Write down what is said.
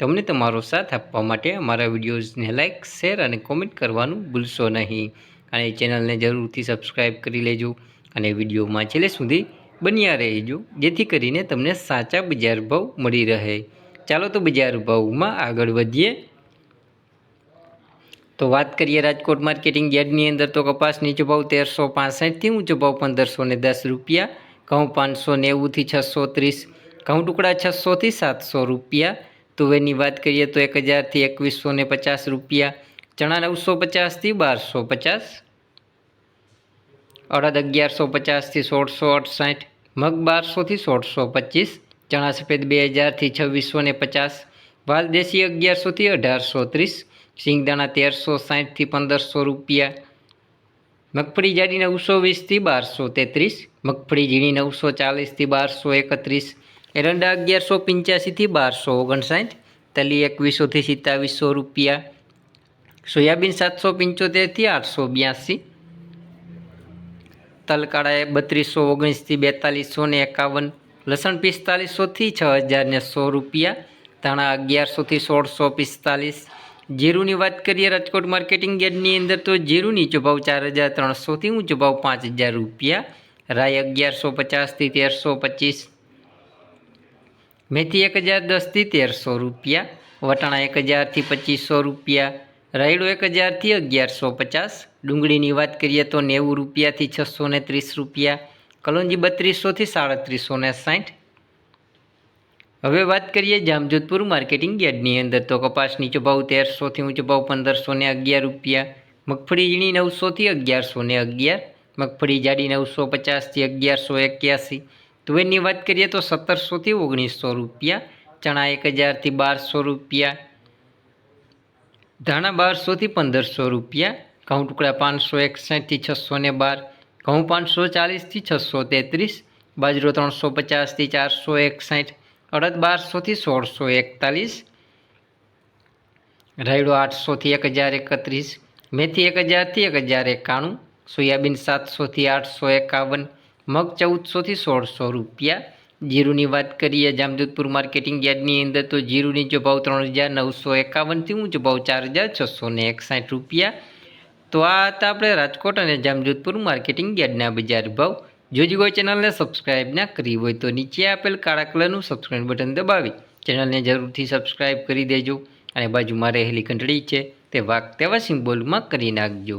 તમને તમારો સાથ આપવા માટે અમારા વિડીયોઝને લાઇક શેર અને કોમેન્ટ કરવાનું ભૂલશો નહીં. અને ચેનલને જરૂરથી સબસ્ક્રાઈબ કરી લેજો અને વિડીયોમાં છેલ્લે સુધી બન્યા રહેજો, જેથી કરીને તમને સાચા બજાર ભાવ મળી રહે. ચાલો તો બજાર ભાવમાં આગળ વધીએ. તો વાત કરીએ રાજકોટ માર્કેટિંગ યાર્ડની અંદર તો કપાસ નીચો ભાવ તેરસો પાસઠથી ઊંચો ભાવ પંદરસો ને દસ રૂપિયા, ઘઉં પાંચસો નેવુંથી છસો ત્રીસ, ઘઉં ટુકડા છસોથી સાતસો રૂપિયા તુવેરની વાત કરીએ તો એક હજારથી એકવીસો ને પચાસ રૂપિયા. ચણા નવસો પચાસથી બારસો પચાસ. અડદ અગિયારસો પચાસથી સોળસો અઠસાઠ મગ બારસોથી સોળસો પચીસ. ચણા સફેદ બે હજારથી છવ્વીસો ને પચાસ. વાલ દેશી અગિયારસોથી અઢારસો ત્રીસ. સિંગદાણા તેરસો સાઠથી પંદરસો રૂપિયા. મગફળી જાડી નવસો વીસથી બારસો તેત્રીસ. મગફળી ઝીણી નવસો ચાલીસથી બારસો એકત્રીસ. એરંડા અગિયારસો પંચ્યાસીથી બારસો ઓગણસાઠ, તલી એકવીસોથી સિત્તાવીસો રૂપિયા, સોયાબીન સાતસો પંચોતેરથી આઠસો બ્યાસી તલકાળા એ બત્રીસો ઓગણીસથી બેતાલીસો ને એકાવન, લસણ પિસ્તાલીસોથી છ હજાર ને સો રૂપિયા, ધાણા અગિયારસોથી સોળસો પિસ્તાલીસ, જીરુની વાત કરીએ રાજકોટ માર્કેટિંગ યાર્ડની અંદર તો જીરુની નીચો ભાવ ચાર હજાર ત્રણસોથી ઊંચો ભાવ પાંચ હજાર રૂપિયા રાય અગિયારસો પચાસથી તેરસો પચીસ મેથી એક હજાર દસથી તેરસો રૂપિયા, વટાણા એક હજારથી પચીસો રૂપિયા, રાયડો એક હજારથી અગિયારસો પચાસ, ડુંગળીની વાત કરીએ તો નેવું રૂપિયાથી છસો ને ત્રીસ રૂપિયા, કલોંજી બત્રીસોથી સાડત્રીસો ને સાઠ. હવે વાત કરીએ જામજોધપુર માર્કેટિંગ યાર્ડની અંદર તો કપાસ નીચો ભાવ તેરસોથી ઊંચો ભાવ પંદરસો ને અગિયાર રૂપિયા, મગફળી ઝીણી નવસોથી અગિયારસો ને અગિયાર, મગફળી જાડી નવસો પચાસથી અગિયારસો એક્યાસી તુવેરની વાત કરીએ તો સત્તરસોથી ઓગણીસો રૂપિયા, ચણા એક હજારથી બારસો રૂપિયા, ધાણા બારસોથી પંદરસો રૂપિયા, ઘઉં ટુકડા પાંચસો એકસઠથી છસો ને બાર, ઘઉં પાંચસો ચાલીસથી છસો તેત્રીસ, બાજરો ત્રણસો પચાસથી ચારસો એકસાઠ, અડદ બારસોથી સોળસો એકતાલીસ, રાયડો આઠસોથી એક હજાર એકત્રીસ, મેથી એક હજારથી એક હજાર એકાણું, સોયાબીન સાતસોથી આઠસો એકાવન મગ ચૌદસોથી સોળસો રૂપિયા. જીરુની વાત કરીએ જામજોધપુર માર્કેટિંગ યાર્ડની અંદર તો જીરુની જો ભાવ ત્રણ હજાર નવસો એકાવનથી ઊંચો ભાવ ચાર હજાર છસો ને એકસાઠ રૂપિયા. તો આ હતા આપણે રાજકોટ અને જામજોધપુર માર્કેટિંગ યાર્ડના બજાર ભાવ. જોજી હોય ચેનલને સબસ્ક્રાઇબ ના કરી હોય તો નીચે આપેલ કાળા કલરનું સબસ્ક્રાઇબ બટન દબાવી ચેનલને જરૂરથી સબસ્ક્રાઇબ કરી દેજો. અને બાજુમાં રહેલી ઘંટડી છે તે વાઘ તેવા સિમ્બોલમાં કરી નાખજો.